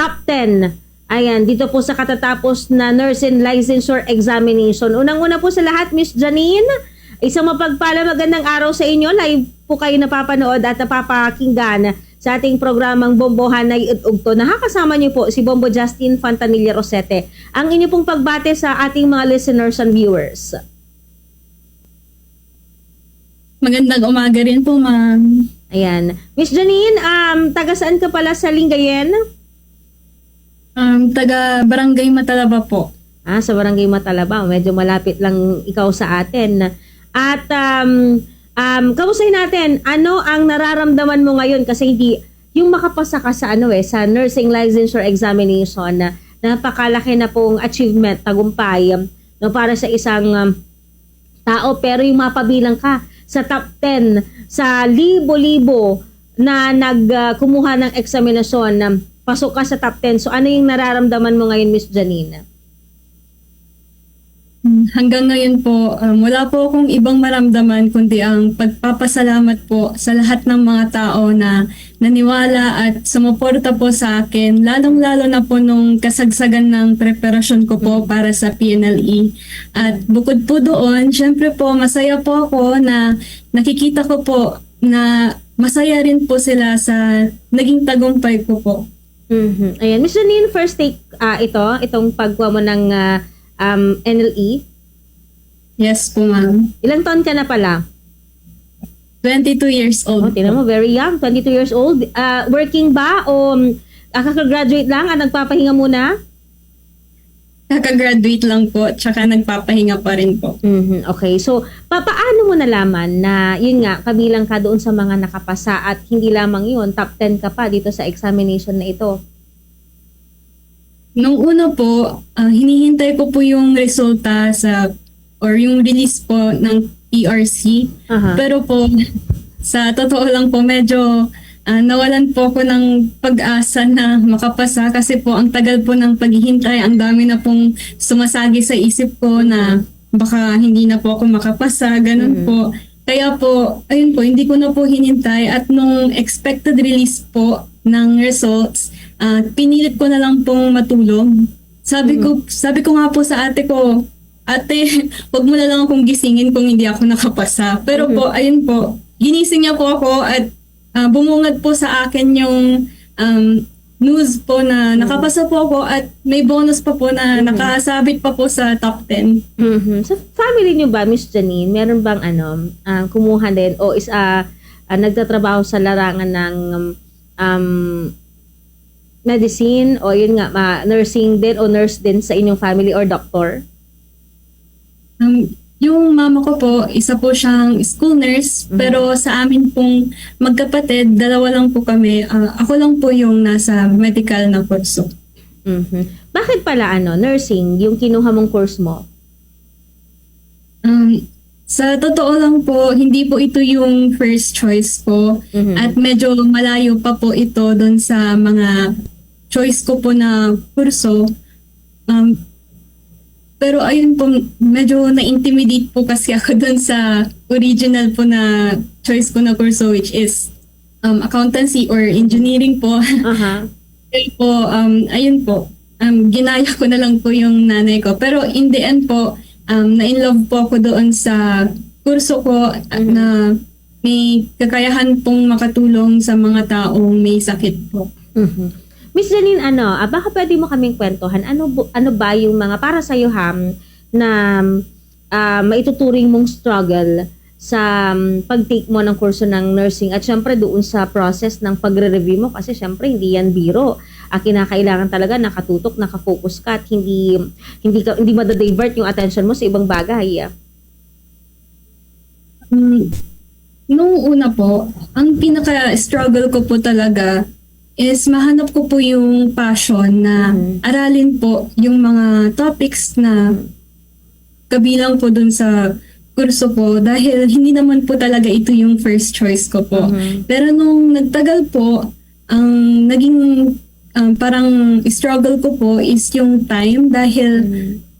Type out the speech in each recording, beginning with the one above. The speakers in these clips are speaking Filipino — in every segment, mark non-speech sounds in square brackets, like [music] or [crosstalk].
top 10. Ayan, dito po sa katatapos na nursing licensure examination. Unang-una po sa lahat, Miss Janine, isang mapagpala magandang araw sa inyo. Live po kayo napapanood at napapakinggan sa ating programang Bombohan na Ugto. Nakakasama niyo po si Bombo Justin Fantanilla Rosete. Ang inyo pong pagbate sa ating mga listeners and viewers. Magandang umaga rin po, ma'am. Ayan. Miss Janine, um, taga saan ka pala sa Lingayen? Um, taga Barangay Matalaba po. Ah, sa Barangay Matalaba. Medyo malapit lang ikaw sa atin. At um, um, kamustahin natin, ano ang nararamdaman mo ngayon? Kasi hindi, yung makapasa ka sa ano eh, sa nursing licensure examination na napakalaki na pong achievement, tagumpay, um, no, para sa isang um, tao. Pero yung mapabilang ka sa top 10, sa libo-libo na nagkumuha ng eksaminasyon, um, pasok ka sa top 10. So ano yung nararamdaman mo ngayon, Miss Janine? Hmm, Hanggang ngayon po, um, wala po akong ibang maramdaman kundi ang pagpapasalamat po sa lahat ng mga tao na naniwala at sumuporta po sa akin, lalong-lalo na po nung kasagsagan ng preparasyon ko po para sa PNLE. At bukod po doon, syempre po, masaya po ako na nakikita ko po na masaya rin po sila sa naging tagumpay ko po. Mhm. Ayan. Miss Janine, first take ah, ito, itong pagkuha mo ng ah, um, NLE. Yes po, ma'am. Ilang taon ka na pala? 22 years Oh, old. tingnan mo, very young, 22 years old. Ah, working ba o um, kakagraduate lang at nagpapahinga muna? Kakagraduate lang po, tsaka nagpapahinga pa rin po. Mhm. Okay. So, pa paano mo nalaman na yun nga, kabilang ka doon sa mga nakapasa at hindi lamang yun, top 10 ka pa dito sa examination na ito? Nung una po, ah, hinihintay ko po yung resulta sa or yung release po ng PRC. Aha. Pero po, sa totoo lang po, medyo ah, nawalan po ako ng pag-asa na makapasa kasi po ang tagal po ng paghihintay. Ang dami na pong sumasagi sa isip ko na baka hindi na po ako makapasa, ganun Mhm. po. Kaya po, ayun po, hindi ko na po hinintay at nung expected release po ng results, ah, pinilit ko na lang pong matulog. Sabi ko, sabi ko nga po sa ate ko, ate, [laughs] wag mo na lang akong gisingin kung hindi ako nakapasa. Pero po, ayun po, ginising niya po ako at ah, bumungad po sa akin yung um, news po na nakapasa po ako at may bonus pa po na nakasabit pa po sa top 10. Mhm. Sa family niyo ba, Miss Janine, meron bang ano, ah, kumuha din o is ah, ah, nagtatrabaho sa larangan ng um, medicine o yun nga, ma- nursing din o nurse din sa inyong family or doctor? Um, yung mama ko po, isa po siyang school nurse, pero sa amin pong magkapatid, dalawa lang po kami. Ah, ako lang po yung nasa medical na kurso. Mhm. Bakit pala ano, nursing, yung kinuha mong course mo? Um, sa totoo lang po, hindi po ito yung first choice ko. Mhm. At medyo malayo pa po ito doon sa mga choice ko po na kurso. Um, pero ayun po, medyo na-intimidate po kasi [laughs] ako doon sa original po na choice ko na kurso which is um, accountancy or engineering po. [laughs] Aha. Kaya po, um, ayun po, um, ginaya ko na lang po yung nanay ko. Pero in the end po, um, na-inlove po ako doon sa kurso ko at na may kakayahan pong makatulong sa mga taong may sakit po. Mhm. Miss Janine, ano, ah, baka pwede mo kaming kwentuhan, ano, ano ba yung mga, para sa'yo, Ham, na ah, maituturing mong struggle sa um, pag-take mo ng kurso ng nursing at syempre doon sa process ng pagre-review mo kasi syempre hindi yan biro. Ah, kinakailangan talaga nakatutok, nakafocus ka at hindi hindi ka hindi madadivert yung attention mo sa ibang bagay. ah. Nung una po, ang pinaka-struggle ko po talaga is mahanap ko po yung passion na Mhm. aralin po yung mga topics na kabilang po dun sa kurso ko dahil [laughs] hindi naman po talaga ito yung first choice ko po. Mhm. Pero nung nagtagal po, ang naging um, parang struggle ko po is yung time dahil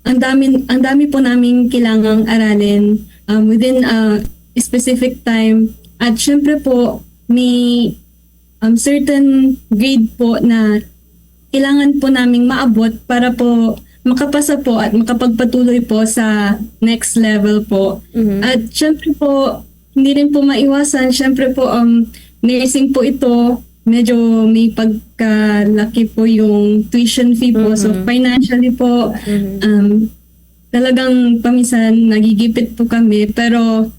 ang dami ang dami po naming kailangang aralin um, within a specific time at syempre po may um, certain grade po na kailangan po naming maabot para po makapasa po at makapagpatuloy po sa next level po. Mhm. At syempre po, hindi rin po maiwasan. Syempre po, um, nursing po ito, medyo may pagkalaki po yung tuition fee po. So Mhm. financially po, Mhm. um, talagang paminsan nagigipit po kami. Pero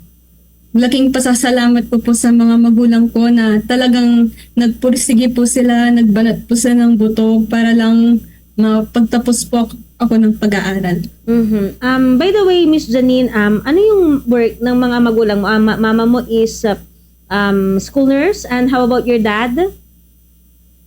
laking pasasalamat po po sa mga magulang ko na talagang nagpursige po sila, nagbanat po sila ng buto para lang mapagtapos po ako- ng pag-aaral. Mhm. Um, by the way, Miss Janine, um, ano yung work ng mga magulang mo? Ma- mama mo is uh, um, school nurse and how about your dad?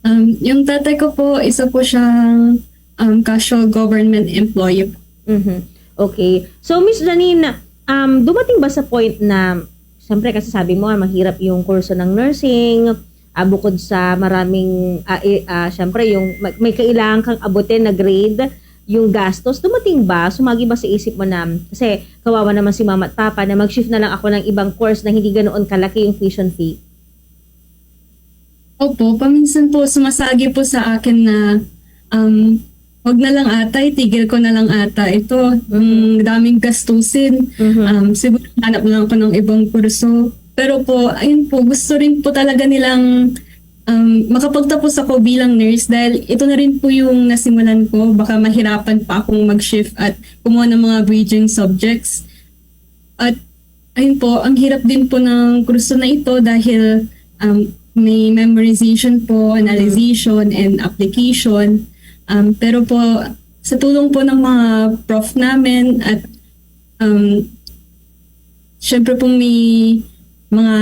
Um, yung tatay ko po, isa po siyang um, casual government employee. Mhm. Okay. So, Miss Janine, um, dumating ba sa point na, siyempre kasi sabi mo, ah, mahirap yung kurso ng nursing, ah, bukod sa maraming, eh, ah, siyempre, yung may kailangan kang abutin na grade, yung gastos, dumating ba, sumagi ba sa isip mo na, kasi kawawa naman si mama at papa na mag-shift na lang ako ng ibang course na hindi ganoon kalaki yung tuition fee? Opo, paminsan po sumasagi po sa akin na um, wag na lang ata, itigil ko na lang ata. Ito, ang daming gastusin. Mhm. Um, siguro hanap na lang ako ng ibang kurso. Pero po, ayun po, gusto rin po talaga nilang um, makapagtapos ako bilang nurse dahil ito na rin po yung nasimulan ko. Baka mahirapan pa akong mag-shift at kumuha ng mga bridging subjects. At ayun po, ang hirap din po ng kurso na ito dahil um, may memorization po, analyzation, and application. Um, pero po, sa tulong po ng mga prof namin at um, syempre po may mga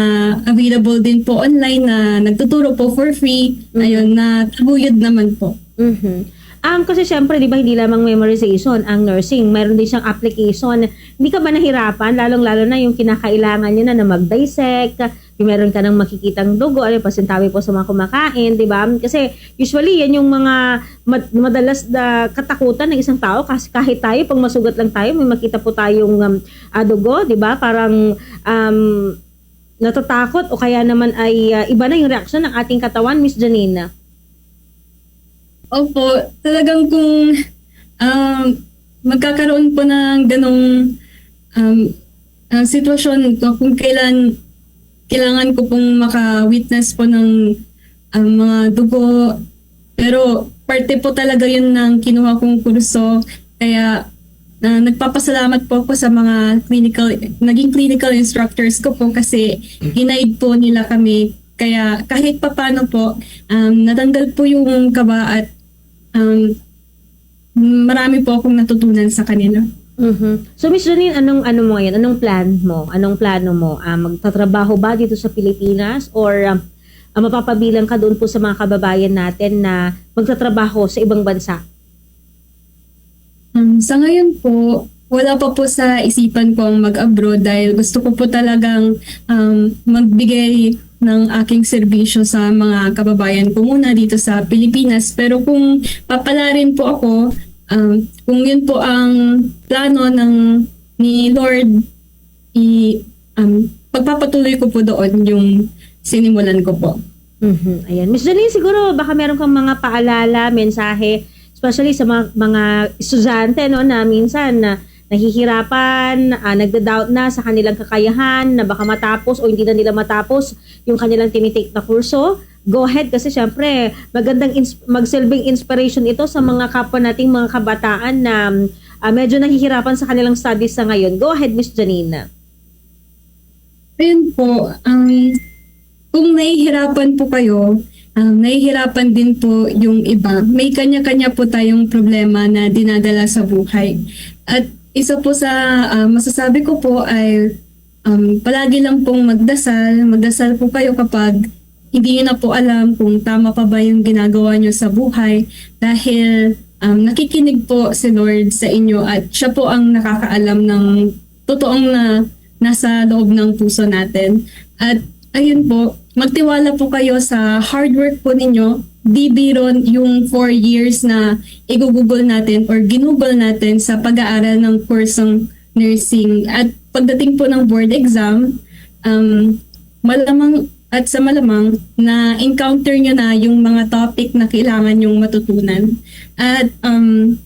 available din po online na nagtuturo po for free. Ayun, na taguyod naman po. Mhm. Um, kasi syempre, di ba, hindi lamang memorization ang nursing. Meron din siyang application. Hindi ka ba nahirapan? Lalong-lalo na yung kinakailangan niya na na mag-dissect, yung meron ka ng makikitang dugo, ano pasintabi po sa mga kumakain, di ba? Kasi usually, yan yung mga mad- madalas na katakutan ng isang tao. Kasi kahit tayo, pag masugat lang tayo, may makita po tayong um, ah, dugo, di ba? Parang um, natatakot o kaya naman ay ah, iba na yung reaksyon ng ating katawan, Miss Janina. Opo, talagang kung um, magkakaroon po ng ganong um, uh, sitwasyon, kung kailan kailangan ko pong maka-witness po ng um, mga dugo. Pero parte po talaga yun ng kinuha kong kurso. Kaya na nagpapasalamat po ako sa mga clinical, naging clinical instructors ko po kasi ginaid po nila kami. Kaya kahit papano po, um, natanggal po yung kaba at um, marami po akong natutunan sa kanila. Mhm. So Miss Janine, anong ano mo ngayon? Anong plan mo? Anong plano mo? Ah, magtatrabaho ba dito sa Pilipinas or um, ah, mapapabilang ka doon po sa mga kababayan natin na magtatrabaho sa ibang bansa? Um, sa ngayon po, wala pa po sa isipan ko ang mag-abroad dahil gusto ko po talagang um, magbigay ng aking serbisyo sa mga kababayan ko muna dito sa Pilipinas. Pero kung papalarin po ako, um, kung yun po ang plano ng ni Lord, i, um, pagpapatuloy ko po doon yung sinimulan ko po. Mhm. Ayan. Miss Janine, siguro baka meron kang mga paalala, mensahe, especially sa mga, mga estudyante no, na minsan na nahihirapan, ah, nagda-doubt na sa kanilang kakayahan, na baka matapos o hindi na nila matapos yung kanilang tinitake na kurso. Go ahead kasi syempre magandang ins- magsilbing inspiration ito sa mga kapwa nating mga kabataan na ah, medyo nahihirapan sa kanilang studies sa ngayon. Go ahead, Miss Janine. Ayun po, um, kung nahihirapan po kayo, um, nahihirapan din po yung iba. May kanya-kanya po tayong problema na dinadala sa buhay. At isa po sa ah, masasabi ko po ay um, palagi lang pong magdasal. Magdasal po kayo kapag hindi nyo na po alam kung tama pa ba yung ginagawa nyo sa buhay dahil um, nakikinig po si Lord sa inyo at siya po ang nakakaalam ng totoong na nasa loob ng puso natin. At ayun po, magtiwala po kayo sa hard work po ninyo. Di biron yung 4 years na igugugol natin or ginugol natin sa pag-aaral ng kursong nursing. At pagdating po ng board exam, um, malamang at sa malamang na encounter nyo na yung mga topic na kailangan yung matutunan. At um,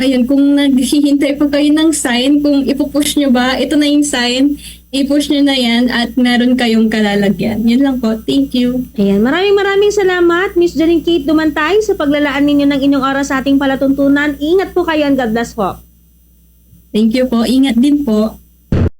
ayun, kung naghihintay pa kayo ng sign, kung ipupush nyo ba, ito na yung sign, ipush nyo na yan at meron kayong kalalagyan. Yun lang po. Thank you. Ayan, maraming maraming salamat, Miss Janine Kate Dumantay, sa paglalaan ninyo ng inyong oras sa ating palatuntunan. Ingat po kayo and God bless po. Thank you po. Ingat din po.